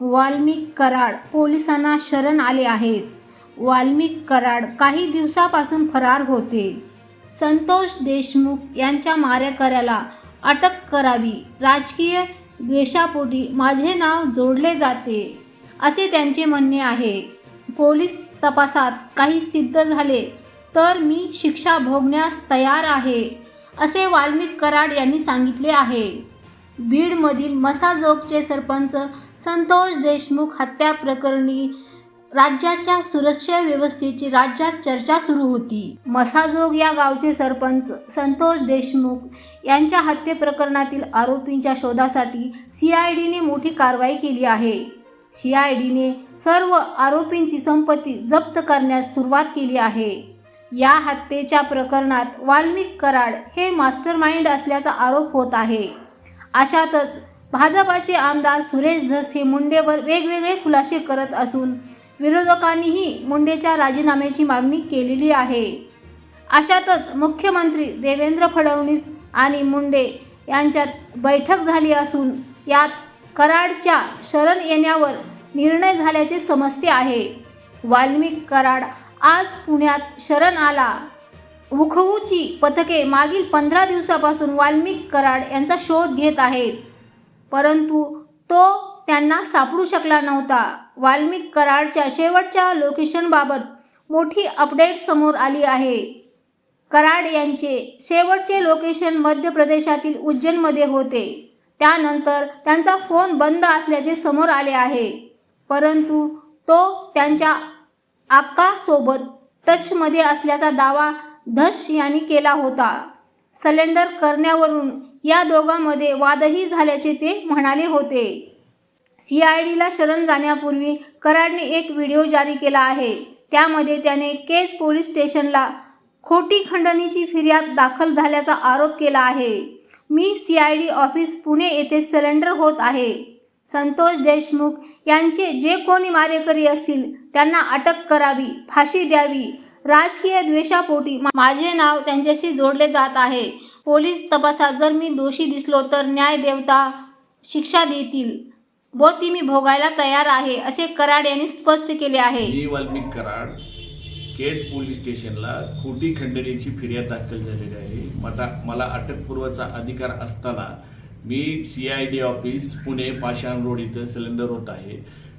वाल्मिक कराड पोलिसांना शरण आले आहेत. वाल्मिक कराड काही दिवसापासून फरार होते. संतोष देशमुख यांच्या मारेकऱ्याला अटक करावी राजकीय द्वेषापोटी माझे नाव जोडले जाते असे त्यांचे म्हणणे आहे. पोलीस तपासात काही सिद्ध झाले तर मी शिक्षा भोगण्यास तयार आहे असे वाल्मिक कराड यांनी सांगितले आहे. बीडमधील मसाजोगचे सरपंच संतोष देशमुख हत्या प्रकरणी राज्याच्या सुरक्षा व्यवस्थेची राज्यात चर्चा सुरू होती. मसाजोग या गावचे सरपंच संतोष देशमुख यांच्या हत्ये प्रकरणातील आरोपींच्या शोधासाठी सी आय डीने मोठी कारवाई केली आहे. सी आय डीने सर्व आरोपींची संपत्ती जप्त करण्यास सुरुवात केली आहे. या हत्येच्या प्रकरणात वाल्मिक कराड हे मास्टरमाइंड असल्याचा आरोप होत आहे. अशातच भाजपाचे आमदार सुरेश धस हे मुंडेवर वेगवेगळे खुलासे करत असून विरोधकांनीही मुंडेच्या राजीनाम्याची मागणी केलेली आहे. अशातच मुख्यमंत्री देवेंद्र फडणवीस आणि मुंडे यांच्यात बैठक झाली असून यात कराडच्या शरण येण्यावर निर्णय झाल्याचे समजते आहे. वाल्मिक कराड आज पुण्यात शरण आला. उखऊची पथके मागील पंधरा दिवसापासून वाल्मिक कराड यांचा शोध घेत आहेत. परंतु तो त्यांना सापडू शकला नव्हता. वाल्मिक कराडच्या शेवटच्या लोकेशनबाबत मोठी अपडेट समोर आली आहे. कराड यांचे शेवटचे लोकेशन मध्य प्रदेशातील उज्जैनमध्ये होते. त्यानंतर त्यांचा फोन बंद असल्याचे समोर आले आहे. परंतु तो त्यांच्या आक्कासोबत टचमध्ये असल्याचा दावा धश यांनी केला होता. सलेंडर करण्यावरून या दोघांमध्ये वादही झाल्याचे ते म्हणाले होते. सी आय डीला शरण जाण्यापूर्वी कराडने एक व्हिडिओ जारी केला आहे. त्यामध्ये त्याने केज पोलीस स्टेशनला खोटी खंडणीची फिर्याद दाखल झाल्याचा आरोप केला आहे. मी C I D office Pune येथे सिलेंडर होत आहे. संतोष देशमुख यांचे जे कोणी मारेकरी असतील त्यांना अटक करावी फाशी द्यावी राजकीय द्वेषापोटी माझे नाव त्यांच्याशी जोडले जात आहे. पोलीस तपासात जर मी दोषी दिसलो तर न्याय देवता शिक्षा देतील व ती मी भोगायला तयार आहे असे कराड यांनी स्पष्ट केले आहे. मी वाल्मिक कराड केज पोलीस स्टेशनला खोटी खंडणीची फिर्याद दाखल झालेली आहे. मला मला अटकपूर्वचा अधिकार असताना मी C I D office Pune Pashan road इथं सिलेंडर होत आहे.